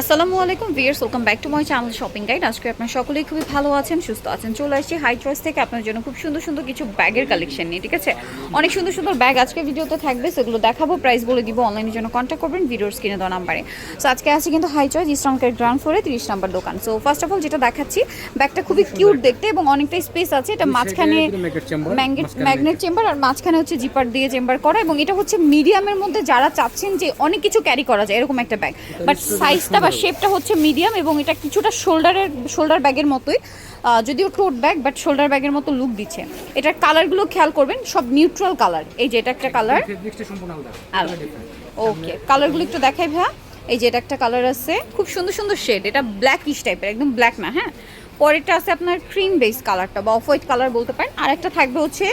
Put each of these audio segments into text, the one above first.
আসসালামু আলাইকুম viewers welcome back to my channel shopping guide. আজকে আপনার সকলেই খুবই ভালো আছেন সুস্থ আছেন। চলে আসছি হাই চয়েস থেকে আপনার জন্য খুব সুন্দর সুন্দর কিছু ব্যাগের কালেকশন নিয়ে ঠিক আছে? অনেক সুন্দর সুন্দর ব্যাগ আজকে ভিডিওতে থাকবে সেগুলো দেখাবো প্রাইস বলে দিব অনলাইনের জন্য কন্ট্যাক্ট করবেন ভিডিওর স্ক্রিনে দেওয়া নাম্বারে সো আজকে আছে কিন্তু হাই চয়েস ইস্টনকের গ্রাউন্ড ফ্লোরে তিরিশ নাম্বার দোকান। সো ফার্স্ট অফ অল যেটা দেখাচ্ছি ব্যাগটা খুবই কিউট দেখতে এবং অনেকটা স্পেস আছে। এটা মাঝখানে ম্যাগনেট চেম্বার আর মাঝখানে হচ্ছে জিপার দিয়ে চেম্বার করা এবং এটা হচ্ছে মিডিয়ামের মধ্যে যারা চাচ্ছেন যে অনেক কিছু ক্যারি করা যায় এরকম একটা ব্যাগ বাট সাইজটা বা শেপটা হচ্ছে মিডিয়াম এবং এটা কিছুটা শোল্ডারের শোল্ডার ব্যাগের মতোই। যদিও টোট ব্যাগ বাট শোল্ডার ব্যাগের মতো লুক দিচ্ছে। এটার কালারগুলো খেয়াল করবেন সব নিউট্রাল কালার এই যে এটা একটা কালার ফেব্রিক্সটা সম্পূর্ণ আলাদা। ওকে কালারগুলো একটু দেখাই ভাইয়া। এই যে এটা একটা কালার আছে। খুব সুন্দর সুন্দর শেড এটা ব্ল্যাক ইস টাইপের একদম ব্ল্যাক না হ্যাঁ? পরেরটা আছে আপনার ক্রিম বেস কালারটা বা অফ হোয়াইট কালার বলতে পারেন। আর একটা থাকবে হচ্ছে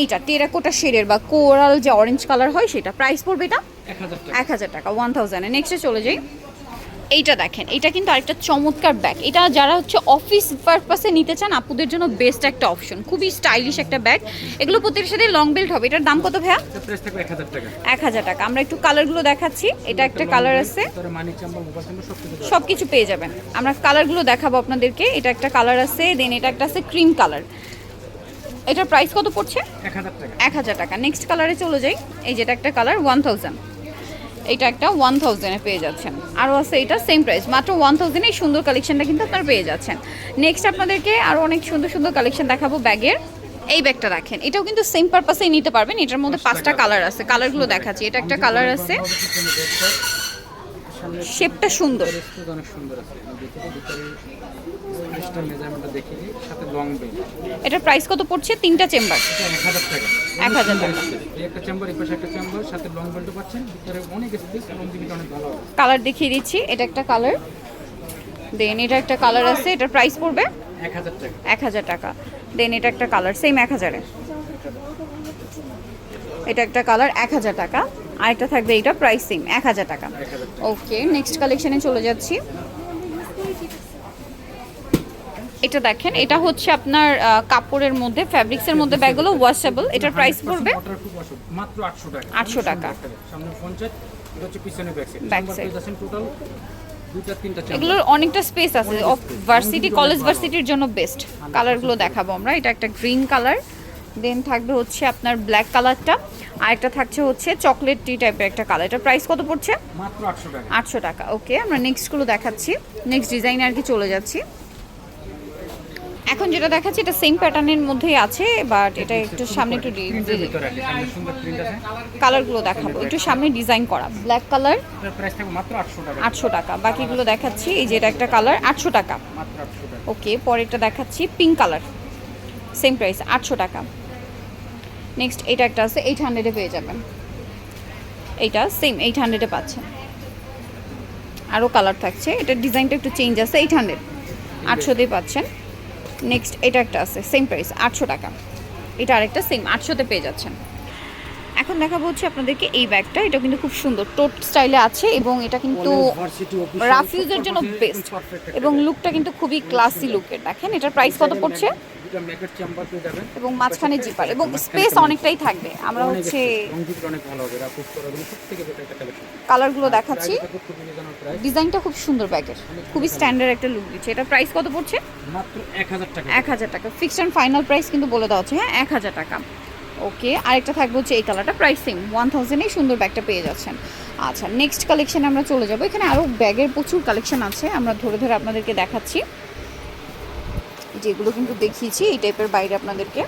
এইটা টেরাকোটা শেডের বা কোরাল যে অরেঞ্জ কালার হয় সেটা। প্রাইস পড়বে এটা এক হাজার টাকা। ওয়ান থাউজেন্ডে নেক্সটে চলে যাই। এইটা দেখেন এটা কিন্তু আরেকটা চমৎকার ব্যাগ এটা যারা হচ্ছে অফিস পারপাসে নিতে চান আপুদের জন্য বেস্ট একটা অপশন খুবই স্টাইলিশ একটা ব্যাগ এগুলো প্রতিটার সাথে লং বেল্ট হবে। এটার দাম কত ভাইয়া? এক হাজার টাকা। আমরা একটু কালারগুলো দেখাচ্ছি। এটা একটা কালার আছে। সব কিছু পেয়ে যাবেন। আমরা কালারগুলো দেখাবো আপনাদেরকে। এটা একটা কালার আছে দেন এটা একটা আছে ক্রিম কালার এটার প্রাইস কত পড়ছে? এক হাজার টাকা। নেক্সট কালারে চলে যাই। এই যেটা একটা কালার ওয়ান থাউজেন্ড এটা একটা ওয়ান থাউজেন্ডে পেয়ে যাচ্ছেন। আরও আছে এটা সেম প্রাইস মাত্র ওয়ান থাউজেন্ডে এই সুন্দর কালেকশনটা কিন্তু আপনারা পেয়ে যাচ্ছেন। নেক্সট আপনাদেরকে আরও অনেক সুন্দর সুন্দর কালেকশন দেখাবো ব্যাগের। এই ব্যাগটা রাখেন এটাও কিন্তু সেম পারপাসেই নিতে পারবেন এটার মধ্যে পাঁচটা কালার আছে কালারগুলো দেখাচ্ছি এটা একটা কালার আছে। শেপটা সুন্দর। এটার প্রাইস কত পড়ছে? তিনটা চেম্বার এক হাজার টাকা। একটা চেম্বার এই পাশে একটা চেম্বার সাথে লং বেল্টও পাচ্ছেন। ভিতরে অনেক স্পেস এবং দিকে অনেক ভালো কালার দেখিয়ে দিচ্ছি এটা একটা কালার দেন এটা একটা কালার আছে এটার প্রাইস পড়বে এক হাজার টাকা। এক হাজার টাকা। দেন এটা একটা কালার সেম এক হাজারে। এটা একটা কালার এক হাজার টাকা। আরেকটা থাকবে এটা প্রাইস সেম এক হাজার টাকা। ওকে নেক্সট কালেকশানে চলে যাচ্ছি। এটা দেখেন এটা হচ্ছে আপনার কাপড়ের মধ্যে ফ্যাব্রিক্সের মধ্যে ব্যাগগুলো ওয়াশেবল এটার প্রাইস পড়বে মাত্র আটশো টাকা। 800 টাকা। সামনে পঞ্চায়েত এটা হচ্ছে পিছনে ব্যাক সাইড side। টোটাল এগুলোর অনেকটা স্পেস আছে। ভার্সিটি কলেজ ভার্সিটির জন্য বেস্ট কালারগুলো দেখাবো আমরা। এটা একটা গ্রিন কালার দেন থাকবে হচ্ছে আপনার ব্ল্যাক কালারটা আর একটা থাকছে হচ্ছে চকলেট টি টাইপের একটা কালার এটা প্রাইস কত পড়ছে? মাত্র আটশো টাকা। আটশো টাকা। ওকে আমরা নেক্সটগুলো দেখাচ্ছি। নেক্সট ডিজাইন আর কি চলে যাচ্ছি। এখন যেটা দেখাচ্ছি এটা সেম প্যাটার্নের মধ্যেই আছে বাট এটা একটু সামনে একটু কালারগুলো দেখাবো। একটু সামনে ডিজাইন করা। ব্ল্যাক কালার আটশো টাকা। বাকিগুলো দেখাচ্ছি। এই যে এটা একটা কালার আটশো টাকা। মাত্র আটশো টাকা। ওকে পরেরটা দেখাচ্ছি পিঙ্ক কালার সেম প্রাইস আটশো টাকা। নেক্সট এটা একটা আছে এইট হান্ড্রেডে পেয়ে যাবেন। এইটা সেম এইট হান্ড্রেডে পাচ্ছেন। আরও কালার থাকছে এটার ডিজাইনটা একটু চেঞ্জ আছে এইট হান্ড্রেড আটশোতেই পাচ্ছেন। নেক্সট এটা একটা আছে সেম প্রাইস আটশো টাকা। এটা আরেকটা সেম আটশোতে পেয়ে যাচ্ছেন। এখন দেখাবো হচ্ছে আপনাদেরকে এই ব্যাগটা। এটা কিন্তু খুব সুন্দর। টোট স্টাইলে আছে এবং এটা কিন্তু রাফিউজের জন্য বেস্ট এবং লুকটা কিন্তু খুবই ক্লাসি লুকের দেখেন এটার প্রাইস কত পড়ছে? এবং মাঝখানে জিপার এবং স্পেস অনেকটাই থাকবে। আমরা হচ্ছে কালারগুলো দেখাচ্ছি। ডিজাইনটা খুব সুন্দর ব্যাগের। খুবই স্ট্যান্ডার্ড একটা লুক দিচ্ছে। এটা প্রাইস কত পড়ছে? এক হাজার টাকা। এক হাজার টাকা। ফিক্সড অ্যান্ড ফাইনাল প্রাইস কিন্তু বলে দেওয়া হচ্ছে হ্যাঁ? এক হাজার টাকা। ওকে আরেকটা থাকবে হচ্ছে এই কালারটা প্রাইস সেম ওয়ান থাউজেন্ডেই সুন্দর ব্যাগটা পেয়ে যাচ্ছেন। আচ্ছা নেক্সট কালেকশনে আমরা চলে যাব। এখানে আরও ব্যাগের প্রচুর কালেকশন আছে আমরা ধরে ধরে আপনাদেরকে দেখাচ্ছি। যেগুলো কিন্তু দেখিয়েছি এই টাইপের বাইরে আপনাদেরকে।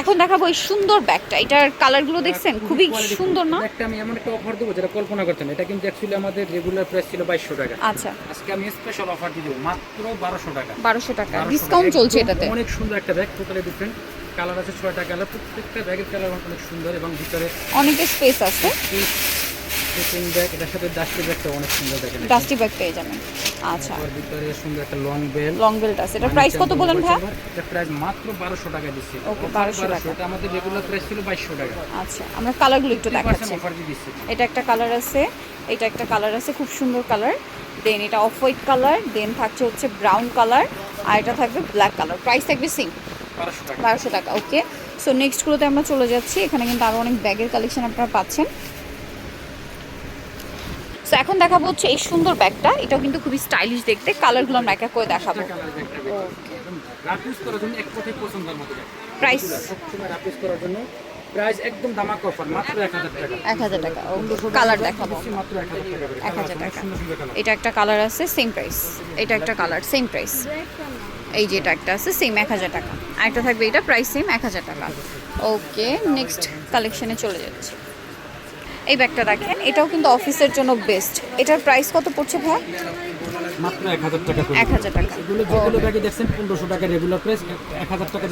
এখন দেখাবো এই সুন্দর ব্যাগটা এটার কালারগুলো দেখছেন? খুবই সুন্দর না? একটা আমি এমন একটা অফার দেবো যেটা কল্পনা করতেন এটা কিন্তু অ্যাকচুয়ালি আমাদের রেগুলার প্রাইস ছিল বাইশশো টাকা। আচ্ছা। আজকে আমি স্পেশাল অফার দিয়ে দেবো মাত্র বারোশো টাকা। বারোশো টাকা। ডিসকাউন্ট চলছে এটাতে। অনেক সুন্দর একটা ব্যাগ টোটালি ডিফারেন্ট কালার আছে ছয়টা কালার। প্রত্যেকটা ব্যাগের কালার অনেক সুন্দর এবং ভিতরে অনেকের স্পেস আছে। স্লিপিং ব্যাগ এটার সাথে ডাস্টি ব্যাগটা অনেক সুন্দর দেখেন ডাস্টি ব্যাগ পেয়ে যাবেন। আচ্ছা। তারপর ভিতরে সুন্দর একটা লং বেল লং বেল্ট আছে। এটা প্রাইস কত বলেন ভাই? এটা প্রাইস মাত্র বারোশো টাকা দিচ্ছি। Okay, 1200 টাকা। এটা আমাদের রেগুলার প্রাইস ছিল বাইশশো টাকা। আচ্ছা আমরা কালারগুলো একটু দেখাচ্ছি। এটা একটা কালার আছে। এটা একটা কালার আছে খুব সুন্দর কালার দেন এটা অফ হোয়াইট কালার দেন থাকছে হচ্ছে ব্রাউন কালার আর এটা থাকবে ব্ল্যাক কালার প্রাইস থাকবে সিং বারোশো টাকা। ওকে। সো নেক্সটগুলোতে আমরা চলে যাচ্ছি। এখানে কিন্তু আরও অনেক ব্যাগের কালেকশন আপনারা পাচ্ছেন। সো এখন দেখাবো হচ্ছে এই সুন্দর ব্যাগটা। এটাও কিন্তু খুবই স্টাইলিশ দেখতে। কালারগুলো আমরা এক এক করে দেখাবো। প্রাইস করার জন্য প্রাইস একদম দামাক অফার মাত্র এক হাজার টাকা। কালার দেখাবো। মাত্র টাকা। এটা একটা কালার আছে সেম প্রাইস এটা একটা কালার সেম প্রাইস এই যে এটা একটা আছে সেম এক হাজার টাকা। আরেকটা থাকবে এটা প্রাইস সেম এক হাজার টাকা। ওকে নেক্সট কালেকশনে চলে যাচ্ছে। এই ব্যাগটা দেখেন এটাও কিন্তু অফিসের জন্য বেস্ট এটার প্রাইস কত পড়ছে ভাই মাত্র টাকা টাকা। এগুলো যেগুলো ব্যাগে দেখছেন পনেরোশো টাকা রেগুলার প্রাইস টাকা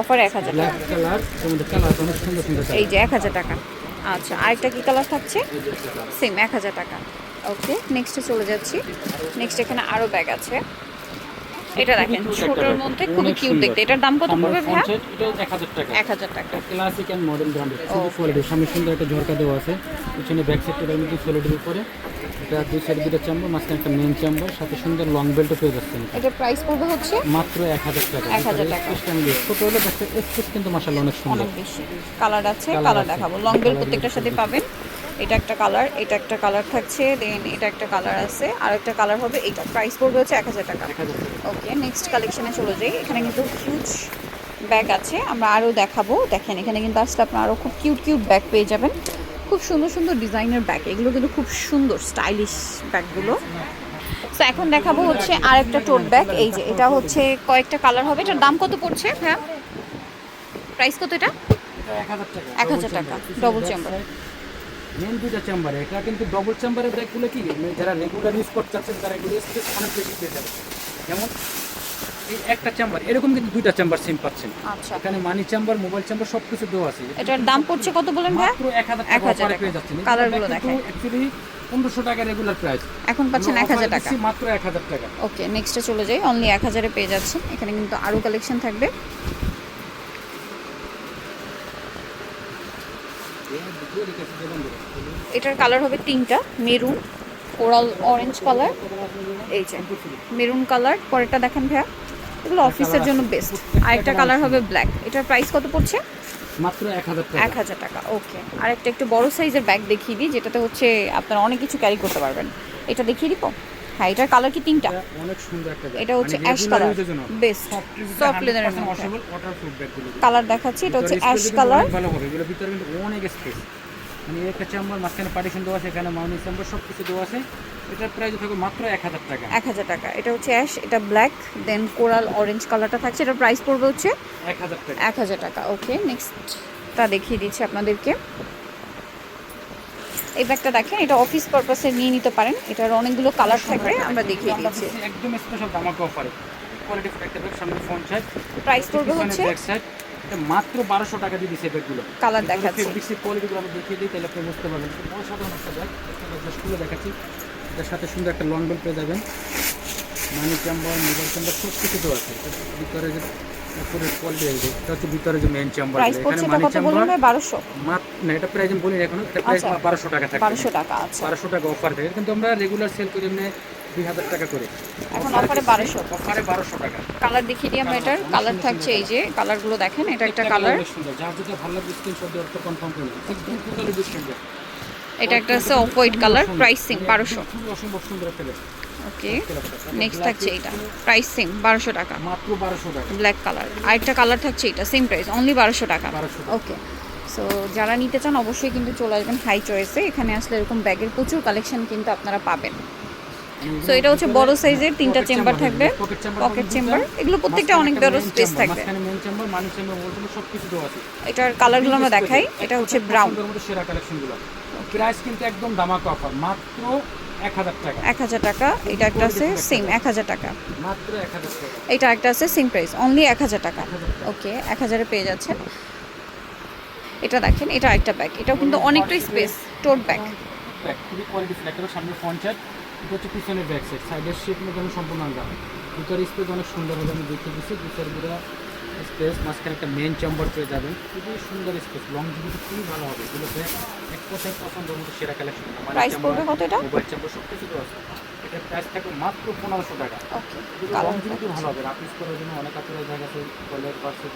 অফারে অফার টাকা কালার তোমাদের কালার অনেক সুন্দর সুন্দর এই যে এক হাজার টাকা। আচ্ছা আরেকটা কি কালার থাকছে? সেম এক হাজার টাকা। ওকে নেক্সটে চলে যাচ্ছি। নেক্সট এখানে আরও ব্যাগ আছে। এটা দেখেন ছোটোর মধ্যে খুবই কিউট দেখতে। এটার দাম কত পড়বে ভাইয়া? এটা এক হাজার টাকা। এক হাজার টাকা। ক্লাসিক অ্যান্ড মডার্ন ব্র্যান্ডের সুন্দর কোয়ালিটি সামনে সুন্দর একটা ঝরকা দেওয়া আছে। পিছনে ব্যাক সাইডটার মধ্যে কোয়ালিটির উপরে। এটা দুই সাইড দুটো চাম্বার মাঝখানে একটা মেন চাম্বার সাথে সুন্দর লং বেল্টও পেয়ে যাচ্ছেন। এটার প্রাইস পড়বে হচ্ছে? মাত্র এক হাজার টাকা। 1000 টাকা। ছোট হলে ব্যাকটা স্পেস কিন্তু মাসাল্লাহ অনেক সুন্দর। অনেক বেশি। কালার আছে কালার। দেখাবো। লং বেল প্রত্যেকটার সাথে পাবেন। এটা একটা কালার এটা একটা কালার থাকছে দেন এটা একটা কালার আছে আর একটা কালার হবে এটা প্রাইস পড়বে হচ্ছে এক হাজার টাকা। ওকে নেক্সট কালেকশনে চলে যাই এখানে কিন্তু হিউজ ব্যাগ আছে আমরা আরও দেখাবো। দেখেন এখানে কিন্তু আসলে আপনার আরও খুব কিউট কিউট ব্যাগ পেয়ে যাবেন। খুব সুন্দর সুন্দর ডিজাইনের ব্যাগ এগুলো কিন্তু খুব সুন্দর স্টাইলিশ ব্যাগগুলো তো এখন দেখাবো হচ্ছে আর একটা টোট ব্যাগ এই যে এটা হচ্ছে কয়েকটা কালার হবে। এটার দাম কত পড়ছে হ্যাঁ প্রাইস কত এটা? এক হাজার টাকা 1000 টাকা, double chamber। মেন দুইটা চেম্বারে এটা কিন্তু ডবল চেম্বারের ব্যাগগুলো কি? মানে যারা রেগুলার ইউজ করতে চাচ্ছেন তারা এগুলো স্পেস অনেক বেশি পেয়ে যাবে যেমন এই একটা চেম্বার এরকম কিন্তু দুইটা চেম্বার সেম পাচ্ছেন। আচ্ছা। এখানে মানি চেম্বার মোবাইল চেম্বার সব কিছু দেওয়া আছে। এটার দাম পড়ছে কত বলেন ভাই মাত্র এক হাজার এক টাকা হাজার অফারে টাকা। পেয়ে যাচ্ছেন। কালারগুলো দেখায়। অ্যাকচুয়ালি পনেরোশো টাকা রেগুলার প্রাইস এখন পাচ্ছেন এক হাজার টাকা। মাত্র এক হাজার টাকা। ওকে নেক্সটে চলে যাই। অনলি এক হাজারে পেয়ে যাচ্ছেন। এখানে কিন্তু আরও কালেকশন থাকবে। এটার কালার হবে তিনটা মেরুন কোরাল অরেঞ্জ কালার এই যে মেরুন কালার পরেরটা দেখেন ভাইয়া। এগুলো অফিসের জন্য বেস্ট আরেকটা কালার হবে ব্ল্যাক এটার প্রাইস কত পড়ছে? মাত্র এক হাজার এক টাকা ওকে আর একটা একটু বড় সাইজের ব্যাগ দেখিয়ে দিই যেটাতে হচ্ছে আপনারা অনেক কিছু ক্যারি করতে পারবেন। এটা দেখিয়ে দিব? হ্যাঁ এটার কালার কি তিনটা? এটা অনেক সুন্দর একটা এটা হচ্ছে মানে অ্যাশ কালার বেস্ট সফট লেদারের মধ্যে। কালার দেখাচ্ছি এটা হচ্ছে অ্যাশ কালার ভালো হবে। এগুলোর ভিতরে কিন্তু অনেক স্পেস মানে একটা চেম্বার মাঝখানে পার্টিশন দেওয়া আছে এখানে মাউনি চেম্বার সব কিছু দেওয়া আছে। এটার প্রাইস থাকবে মাত্র এক হাজার টাকা। এক হাজার টাকা। এটা হচ্ছে অ্যাশ এটা ব্ল্যাক দেন কোরাল অরেঞ্জ কালারটা থাকছে। এটার প্রাইস পড়বে হচ্ছে এক হাজার টাকা। এক হাজার টাকা। ওকে নেক্সটটা দেখিয়ে দিচ্ছি আপনাদেরকে। এই ব্যাগটা দেখেন এটা অফিস পারপাসে নিয়ে নিতে পারেন। এটার অনেকগুলো কালার থাকবে আমরা দেখিয়ে দিচ্ছি। একদম স্পেশাল দামাকা অফারে কোয়ালিটি একটা ব্যাগ সামনে ফ্রন্ট সাইড প্রাইস পড়বে হচ্ছে ব্যাক সাইড এটা মাত্র বারোশো টাকা দিয়ে দিচ্ছে ব্যাগগুলো। কালার দেখাচ্ছি। কোয়ালিটিগুলো আমি দেখিয়ে দিই তাহলে আপনি বুঝতে পারবেন। অসাধারণ একটা ব্যাগ দেখাচ্ছি। এটার সাথে সুন্দর একটা লং বেল পেয়ে যাবেন। মানি চেম্বার মোবাইল চেম্বার সব কিছু তো আছে ভিতরে যে উপরের কোয়ালিটি আছে এটা হচ্ছে ভিতরে যে মেন চেম্বার এখানে মানি চেম্বার মাত্র না এটা প্রাইস আমি বলি না এখনও। এটা প্রাইস আচ্ছা। বারোশো টাকা থাকে বারোশো টাকা আচ্ছা। বারোশো টাকা অফার থাকে। কিন্তু আমরা রেগুলার সেল করি এমনি দুই হাজার টাকা করে। এখন অফারে বারোশো। অফারে বারোশো টাকা। কালার দেখিয়ে দিই আমরা এটার। কালার থাকছে এই যে কালারগুলো দেখেন এটা একটা কালার যার যেটা ভালো লাগে স্ক্রিনশট দিয়ে অর্থ কনফার্ম করে এটা একটা আছে অফ হোয়াইট কালার প্রাইস বারোশো। অসম্ভব সুন্দর একটা ওকে নেক্সট থাকছে এটা। প্রাইস সেম বারোশো টাকা। মাত্র বারোশো টাকা। ব্ল্যাক কালার আরেকটা কালার থাকছে এটা সেম প্রাইস অনলি বারোশো টাকা। ওকে সো যারা নিতে চান অবশ্যই কিন্তু চলে আসবেন হাই চয়েসে এখানে আসলে এরকম ব্যাগের প্রচুর কালেকশন কিন্তু আপনারা পাবেন। সো এটা হচ্ছে বড় সাইজের তিনটা চেম্বার থাকবে পকেট চেম্বার এগুলো প্রত্যেকটা অনেক বড় স্পেস থাকবে। মেন মানি এটার কালারগুলো আমরা দেখাই এটা হচ্ছে ব্রাউন সেরা কালেকশনগুলো প্রাইস কিন্তু একদম দামাকা অফার মাত্র এক হাজার টাকা। এটা একটা আছে সেম এক হাজার টাকা। এটা একটা আছে সেম প্রাইস অনলি এক হাজার টাকা। ওকে এক হাজারে পেয়ে যাচ্ছেন। এটা দেখেন এটা একটা ব্যাগ এটাও কিন্তু অনেকটা স্পেস টোট ব্যাগ খুবই কোয়ালিটি সামনে ফ্রন্ট এটা হচ্ছে পিছনের ব্যাক সাইড সাইডের শেপ আমি সম্পূর্ণ আলাদা। ভিতরে স্পেস অনেক সুন্দরভাবে আমি দেখতে দিচ্ছি ভিতরে পুরো স্পেস মাঝখানে একটা মেন চেম্বার পেয়ে যাবেন। খুবই সুন্দর স্পেস লং জিবিটি খুবই ভালো হবে। এগুলো ব্যাগ এক কথায় পছন্দ মতো সেরা কালেকশন প্রাইস পড়বে কত এটা? মোবাইল চেম্বার সব কিছু তো আছে। এটার প্রাইস থাকবে মাত্র পনেরোশো টাকা। ওকে লং জিবিটি ভালো হবে। রাফিস করার জন্য অনেক আপনারা জায়গা আছে কলের পার্সে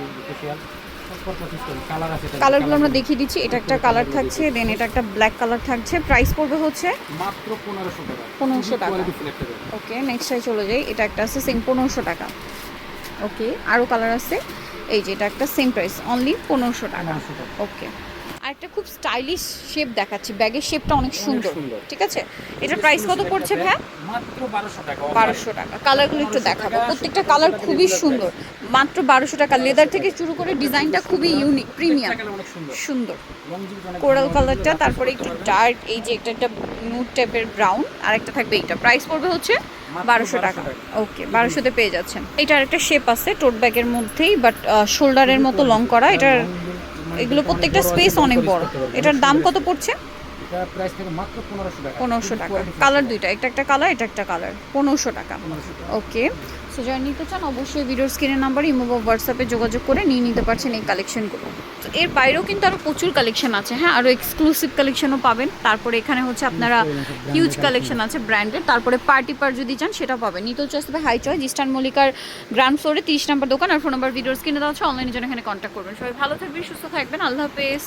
কালারগুলো আমরা দেখিয়ে দিচ্ছি এটা একটা কালার থাকছে দেন এটা একটা ব্ল্যাক কালার থাকছে প্রাইস পড়বে হচ্ছে মাত্র পনেরোশো টাকা। 1500 টাকা। ওকে নেক্সটটাই চলে যাই এটা একটা আছে সেম পনেরোশো টাকা। ওকে আরও কালার আছে এই যে এটা একটা সেম প্রাইস অনলি পনেরোশো টাকা। ওকে একটা খুব স্টাইলিশ শেপ দেখাচ্ছি। ব্যাগের শেপটা অনেক সুন্দর। ঠিক আছে? এটা প্রাইস কত পড়ছে ভাই? মাত্র বারোশো টাকা। বারোশো টাকা। কালারগুলো একটু দেখাবো। প্রত্যেকটা কালার খুবই সুন্দর। মাত্র বারোশো টাকা। লেদার থেকে শুরু করে ডিজাইনটা খুবই ইউনিক প্রিমিয়াম সুন্দর। কোরাল কালারটা তারপরে একটু। ডার্ক এই যে একটা একটা নুট টাইপের ব্রাউন আর একটা থাকবে এইটা। প্রাইস পড়বে হচ্ছে বারোশো টাকা। ওকে বারোশোতে পেয়ে যাচ্ছেন। এটার একটা শেপ আছে টোট ব্যাগের মধ্যেই বাট শোল্ডারের মতো লং করা। এটার এগুলো প্রত্যেকটা স্পেস অনেক বড়। এটার দাম কত পড়ছে? এটা প্রাইস থেকে মাত্র পনেরোশো টাকা। পনেরোশো টাকা। কালার দুইটা এটা একটা কালার এটা একটা কালার পনেরোশো টাকা। 1500 টাকা। ওকে সো যারা নিতে চান অবশ্যই ভিডিওর স্ক্রিনের নাম্বার ইমো বা হোয়াটসঅ্যাপে যোগাযোগ করে নিয়ে নিতে পারছেন এই কালেকশনগুলো তো এর বাইরেও কিন্তু আরও প্রচুর কালেকশন আছে। হ্যাঁ আরও এক্সক্লুসিভ কালেকশনও পাবেন। তারপরে এখানে হচ্ছে আপনারা হিউজ কালেকশন আছে ব্র্যান্ডের তারপরে পার্টি পার যদি চান সেটা পাবেন। নিতেও চয়েস হবে হাই চয়েস ইস্টার্ন মল্লিকার গ্রাউন্ড ফ্লোরে তিরিশ নাম্বার দোকান। আর ফোন নাম্বার ভিডিওর স্ক্রিনে দেওয়া আছে। অনলাইনে জন্য এখানে কন্ট্যাক্ট করবেন। সবাই ভালো থাকবেন সুস্থ থাকবেন। আল্লাহ হাফেজ।